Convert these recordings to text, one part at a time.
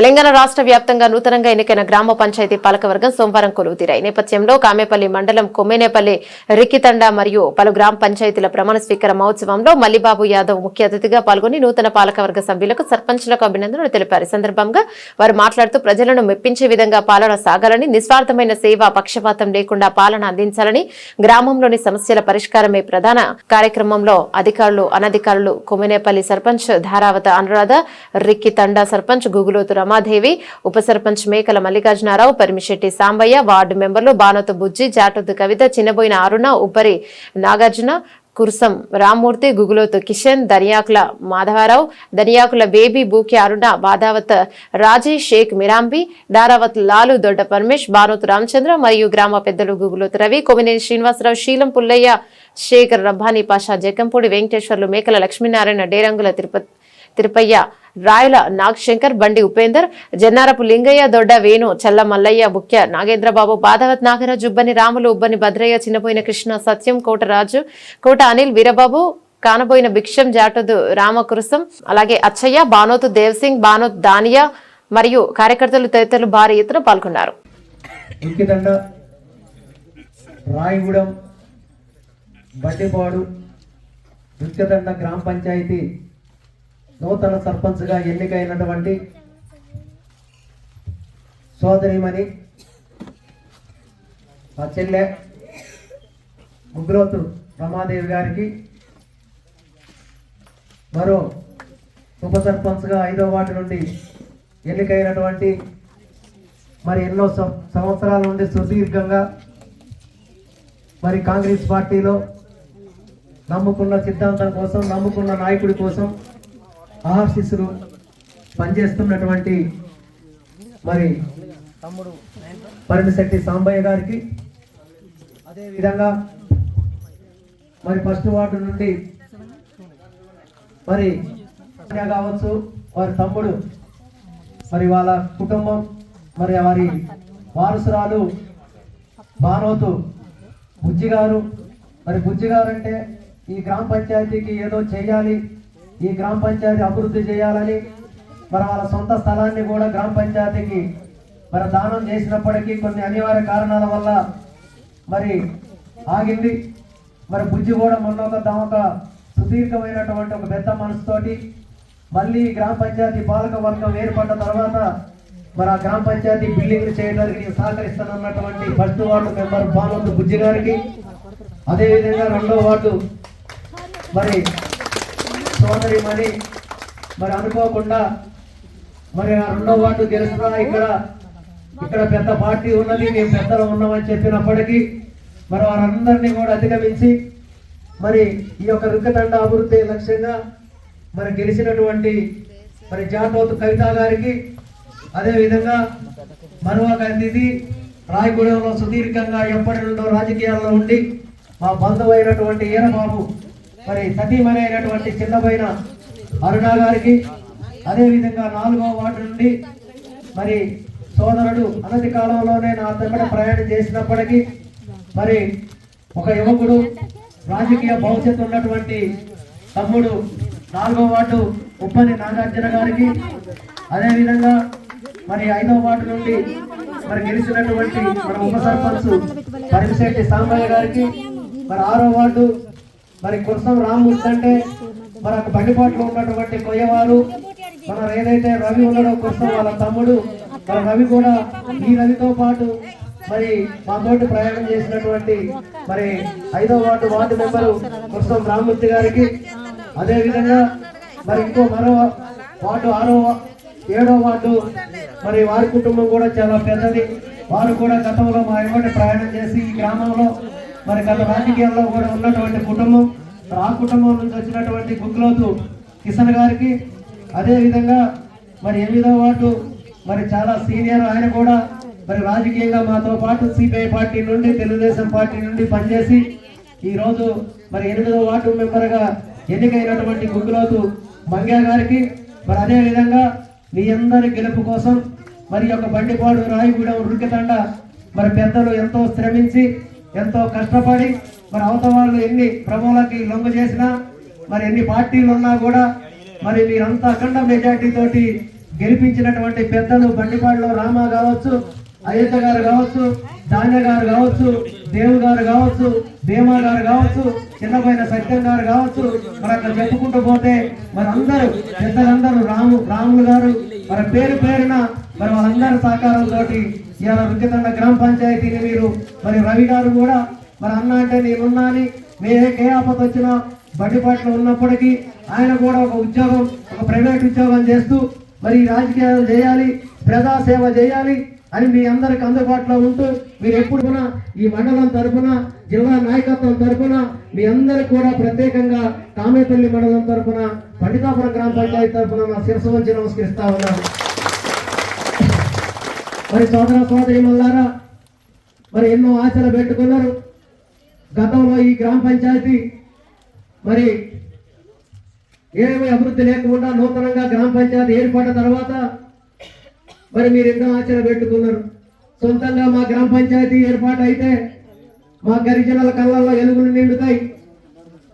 తెలంగాణ రాష్ట్ర వ్యాప్తంగా నూతనంగా ఎన్నికైన గ్రామ పంచాయతీ పాలకవర్గం సోమవారం కొలువుతీరాయి. నేపథ్యంలో కామేపల్లి మండలం కొమ్మేనేపల్లి రిక్కితండ మరియు పలు గ్రామ పంచాయతీల ప్రమాణ స్వీకార మహోత్సవంలో మల్లిబాబు యాదవ్ ముఖ్య అతిథిగా పాల్గొని నూతన పాలకవర్గ సభ్యులకు సర్పంచులకు అభినందనలు తెలిపారు. ఈ సందర్భంగా వారు మాట్లాడుతూ ప్రజలను మెప్పించే విధంగా పాలన సాగాలని నిస్వార్థమైన సేవ పక్షపాతం లేకుండా పాలన అందించాలని గ్రామంలోని సమస్యల పరిష్కారమే ప్రధాన కార్యక్రమంలో అధికారులు అనధికారులు కొమ్మేనేపల్లి సర్పంచ్ ధారావత అనురాధ రిక్కి తండా సర్పంచ్ గుగులోతు రమాదేవి ఉప సర్పంచ్ మేకల మల్లికార్జునారావు పరిమిశెట్టి సాంబయ్య వార్డు మెంబర్లు బానోతు బుజ్జి జాటొద్దు కవిత చిన్నబోయిన అరుణ ఉబ్బరి నాగార్జున కుర్సం రామ్మూర్తి గుగులోతు కిషన్ దర్యాకుల మాధవరావు దర్యాకుల బేబీ బూకి అరుణ బాధావత్ రాజీ షేక్ మిరాంబి దారావత్ లాలు దొడ్డ పరమేష్ బానోతు రామచంద్ర మరియు గ్రామ పెద్దలు గుగులోతు రవి కొమినేని శ్రీనివాసరావు శీలం పుల్లయ్య శేఖర్ రబ్బానీ పాషా జకంపూడి వెంకటేశ్వర్లు మేకల లక్ష్మీనారాయణ డేరంగుల తిరుపతి తిరుపయ్య రాయల నాగశంకర్ బండి ఉపేందర్ జన్నారపు లింగయ్య దొడ్డ వేణు చల్ల మల్లయ్య బుక్య నాగేంద్రబాబు బాధవత్ నాగరాజు ఉబ్బని రాములు ఉబ్బని భద్రయ్య చిన్నపోయిన కృష్ణ సత్యం కోటరాజు కోట అనిల్ వీరబాబు కానబోయిన భిక్షం జాటదు రామకృసం అలాగే అచ్చయ్య బానోతు దేవ్సింగ్ బానోత్ దానియా మరియు కార్యకర్తలు తదితరులు భారీ ఎత్తున పాల్గొన్నారు. గ్రామ పంచాయతీ నూతన సర్పంచ్గా ఎన్నికైనటువంటి సోదరిమణి మా చెల్లె ఉగ్రోతు రమాదేవి గారికి మరో ఉప సర్పంచ్గా ఐదో వార్డు నుండి ఎన్నికైనటువంటి మరి ఎన్నో సం- సంవత్సరాల నుండి సుదీర్ఘంగా మరి కాంగ్రెస్ పార్టీలో నమ్ముకున్న సిద్ధాంతం కోసం నమ్ముకున్న నాయకుడి కోసం ఆహర్షిస్సులు పనిచేస్తున్నటువంటి మరి తమ్ముడు పరిమిశెట్టి సాంబయ్య గారికి. అదేవిధంగా మరి ఫస్ట్ వార్డు నుండి మరి కావచ్చు వారి తమ్ముడు మరి వాళ్ళ కుటుంబం మరి వారి వారసురాలు బానోతు బుజ్జి గారు. మరి బుజ్జి గారు అంటే ఈ గ్రామ పంచాయతీకి ఏదో చేయాలి ఈ గ్రామ పంచాయతీ అభివృద్ధి చేయాలని మరి వాళ్ళ సొంత స్థలాన్ని కూడా గ్రామ పంచాయతీకి మరి దానం చేసినప్పటికీ కొన్ని అనివార్య కారణాల వల్ల మరి ఆగింది. మరి బుజ్జి కూడా మొన్న ఒక తమ ఒక సుదీర్ఘమైనటువంటి ఒక పెద్ద మనసుతోటి మళ్ళీ గ్రామ పంచాయతీ పాలక వర్గం ఏర్పడ్డ తర్వాత మరి ఆ గ్రామ పంచాయతీ బిల్డింగ్ చేయడానికి నేను సహకరిస్తానన్నటువంటి first ward member Baloddu Bujji గారికి. అదేవిధంగా రెండో వార్డు మరి సోదరి మరి మరి అనుకోకుండా మరి ఆ రెండో వార్డు గెలుస్తున్నా ఇక్కడ ఇక్కడ పెద్ద పార్టీ ఉన్నది మేము పెద్దలు ఉన్నామని చెప్పినప్పటికీ మరి వారందరినీ కూడా అధిగమించి మరి ఈ యొక్క రుక్కతండ అభివృద్ధి లక్ష్యంగా మరి గెలిచినటువంటి మరి జాతోత్ కవిత గారికి అదేవిధంగా మరొక అతిథి రాయగూడెంలో సుదీర్ఘంగా ఎప్పటి నుండో రాజకీయాల్లో ఉండి మా బంధువు అయినటువంటి ఈరబాబు మరి సతీమణి అయినటువంటి చిన్నపైన అరుణ గారికి అదేవిధంగా నాలుగో వార్డు నుండి మరి సోదరుడు అనతి కాలంలోనే నా దగ్గర ప్రయాణం చేసినప్పటికీ మరి ఒక యువకుడు రాజకీయ భవిష్యత్తు ఉన్నటువంటి తమ్ముడు నాలుగో వార్డు ఉప్పని నాగార్జున గారికి అదేవిధంగా మరి ఐదో వార్డు నుండి మరి గెలిచినటువంటి మన ఉప సర్పంచ్ పరిమిశెట్టి సాంబయ్య గారికి మరి ఆరో వార్డు మరి కుర్సం రామ్మూర్తి అంటే మరి బండిపాట్లో ఉన్నటువంటి కొయ్యవారు మన ఏదైతే రవి ఉన్నాడో కుర్సం వాళ్ళ తమ్ముడు మన రవి కూడా ఈ రవితో పాటు మరి మాతోటి ప్రయాణం చేసినటువంటి మరి ఐదో ward ward member Kursam Rammurthy గారికి. అదే విధంగా మరి ఇంకో మరో వార్డు ఆరో ఏడో వార్డు మరి వారి కుటుంబం కూడా చాలా పెద్దది. వారు కూడా గతంలో మా ఇవ్వండి ప్రయాణం చేసి ఈ గ్రామంలో మరి గత రాజకీయాల్లో కూడా ఉన్నటువంటి కుటుంబం మరి ఆ కుటుంబం నుంచి వచ్చినటువంటి గుగ్లోతు కిషన్ గారికి అదేవిధంగా మరి ఎనిమిదో వార్డు మరి చాలా సీనియర్ ఆయన కూడా మరి రాజకీయంగా మాతో పాటు సిపిఐ పార్టీ నుండి తెలుగుదేశం పార్టీ నుండి పనిచేసి ఈరోజు మరి ఎనిమిదో వార్డు మెంబర్గా ఎన్నికైనటువంటి గుగ్గులోతు మంగ్యా గారికి మరి అదే విధంగా మీ అందరి గెలుపు కోసం మరి యొక్క బండిపాడు రాయగూడెం తండ మరి పెద్దలు ఎంతో శ్రమించి ఎంతో కష్టపడి మరి అవతల వాళ్ళు ఎన్ని ప్రభులకి లొంగ చేసినా మరి ఎన్ని పార్టీలు ఉన్నా కూడా మరి మీరంతా అఖండ మెజార్టీ తోటి గెలిపించినటువంటి పెద్దలు బండిపాడులో రామ కావచ్చు అయ్యత గారు కావచ్చు ధాన్య గారు కావచ్చు దేవు గారు కావచ్చు భీమా గారు కావచ్చు చిన్నపైన సత్యం గారు కావచ్చు మరి అక్కడ చెప్పుకుంటూ పోతే మరి అందరూ పెద్దలందరూ రాము రాములు గారు మరి పేరు పేరున మరి వాళ్ళందరి సహకారంతో ఇవాళ రుచితండ గ్రామ పంచాయతీని మీరు మరి రవి గారు కూడా మరి అన్న అంటే నేనున్నా అని మీ ఏ ఆపత వచ్చినా బండిపాట్లో ఉన్నప్పటికీ ఆయన కూడా ఒక ఉద్యోగం ఒక ప్రైవేట్ ఉద్యోగం చేస్తూ మరి రాజకీయాలు చేయాలి ప్రజా సేవ చేయాలి అని మీ అందరికి అందుబాటులో ఉంటూ మీరు ఎప్పుడు ఈ మండలం తరఫున జిల్లా నాయకత్వం తరపున మీ అందరికి కూడా ప్రత్యేకంగా కామేపల్లి మండలం తరపున పండితాపురం గ్రామ పంచాయతీ తరపున నా శిరసు వంచి నమస్కరిస్తా ఉన్నాను. మరి సోదర సోదరి మల్లారా మరి ఎన్నో ఆశలు పెట్టుకున్నారు. గతంలో ఈ గ్రామ పంచాయతీ మరి ఏమీ అభివృద్ధి లేకుండా నూతనంగా గ్రామ పంచాయతీ ఏర్పడిన తర్వాత మరి మీరు ఎన్నో ఆశలు పెట్టుకున్నారు. సొంతంగా మా గ్రామ పంచాయతీ ఏర్పాటు అయితే మా గిరిజనుల కళ్ళల్లో ఎలుగులు నిండుతాయి.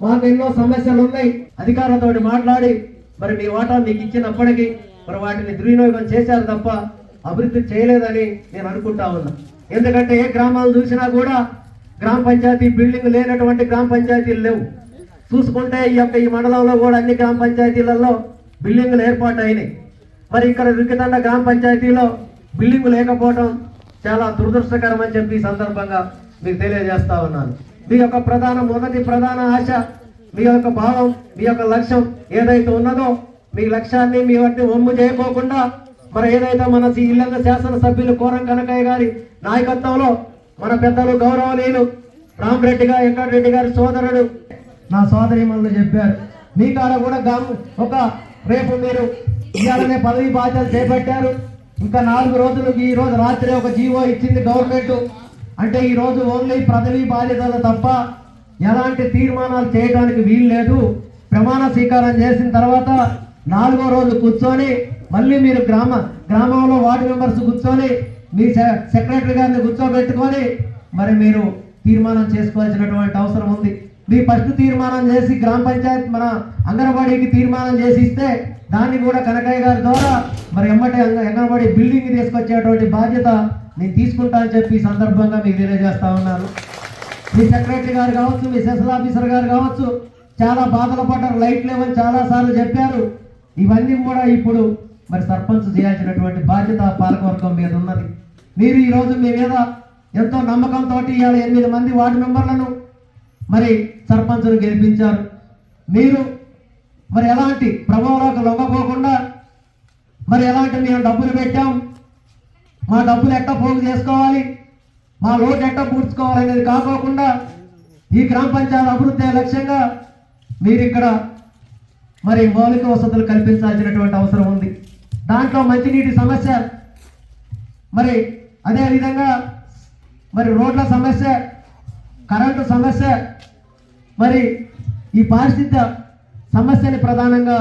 మాకు ఎన్నో సమస్యలు ఉన్నాయి. అధికారులతో మాట్లాడి మరి నీ వాటా మీకు ఇచ్చినప్పటికీ మరి వాటిని దుర్వినియోగం చేశారు తప్ప అభివృద్ధి చేయలేదని నేను అనుకుంటా ఉన్నా. ఎందుకంటే ఏ గ్రామాలు చూసినా కూడా గ్రామ పంచాయతీ బిల్డింగ్ లేనటువంటి గ్రామ పంచాయతీలు లేవు. చూసుకుంటే ఈ యొక్క ఈ మండలంలో కూడా అన్ని గ్రామ పంచాయతీలలో బిల్డింగులు ఏర్పాటు అయినాయి మరి ఇక్కడ రుక్కితండ గ్రామ పంచాయతీలో బిల్డింగ్ లేకపోవడం చాలా దురదృష్టకరం అని చెప్పి ఈ సందర్భంగా మీకు తెలియజేస్తా ఉన్నాను. మీ యొక్క ప్రధాన మొదటి ప్రధాన ఆశ మీ యొక్క భావం మీ యొక్క లక్ష్యం ఏదైతే ఉన్నదో మీ లక్ష్యాన్ని మీ వాటిని ఒమ్ము చేయకోకుండా మరి ఏదైతే మన ఈ ఇల్లంగ శాసనసభ్యులు కోరం కనకయ్య గారి నాయకత్వంలో మన పెద్దలు గౌరవనీయులు రామరెడ్డి గారు వెంకటరెడ్డి గారి సోదరుడు నా సోదరి చెప్పారు. మీ కాడ కూడా గాము ఒక రేపు మీరు ఇవాళనే పదవి బాధ్యతలు చేపట్టారు. ఇంకా నాలుగు రోజులు ఈ రోజు రాత్రి ఒక జీవో ఇచ్చింది గవర్నమెంట్. అంటే ఈ రోజు ఓన్లీ పదవి బాధ్యతలు తప్ప ఎలాంటి తీర్మానాలు చేయడానికి వీలు లేదు ప్రమాణ స్వీకారం చేసిన తర్వాత నాలుగో రోజు కూర్చొని మళ్ళీ మీరు గ్రామ గ్రామంలో వార్డు మెంబర్స్ కూర్చొని మీ సె- సెక్రటరీ గారిని కూర్చోబెట్టుకొని మరి మీరు తీర్మానం చేసుకోవాల్సినటువంటి అవసరం ఉంది. మీ ఫస్ట్ తీర్మానం చేసి గ్రామ పంచాయత్ మన అంగన్వాడీకి తీర్మానం చేసి ఇస్తే దాన్ని కూడా కనకయ్య గారి ద్వారా మరి ఎమ్మటే అంగ- అంగన్వాడీ బిల్డింగ్ తీసుకొచ్చేటువంటి బాధ్యత నేను తీసుకుంటా అని చెప్పి ఈ సందర్భంగా మీకు తెలియజేస్తా ఉన్నాను. మీ సెక్రటరీ గారు కావచ్చు మీ సెషల్ ఆఫీసర్ గారు కావచ్చు చాలా బాధలు పడ్డారు. లైట్ లేవని చాలా సార్లు చెప్పారు. ఇవన్నీ కూడా ఇప్పుడు మరి సర్పంచ్ చేయాల్సినటువంటి బాధ్యత పాలకవర్గం మీద ఉన్నది. మీరు ఈరోజు మీ మీద ఎంతో నమ్మకంతో ఇవాళ ఎనిమిది మంది వార్డు మెంబర్లను మరి సర్పంచ్ను గెలిపించారు. మీరు మరి ఎలాంటి ప్రభావంలోకి లొంగపోకుండా మరి ఎలాంటి మేము డబ్బులు పెట్టాం? మా డబ్బులు ఎట్ట పోగు చేసుకోవాలి? మా లోటు ఎట్ట పూడ్చుకోవాలనేది కాకోకుండా ఈ గ్రామ పంచాయతీ అభివృద్ధి లక్ష్యంగా మీరు ఇక్కడ మరి మౌలిక వసతులు కల్పించాల్సినటువంటి అవసరం ఉంది. దాంట్లో మంచినీటి సమస్య. మరి అదే విధంగా మరి రోడ్ల సమస్య కరెంటు సమస్య మరి ఈ పారిశుద్ధ సమస్యని ప్రధానంగా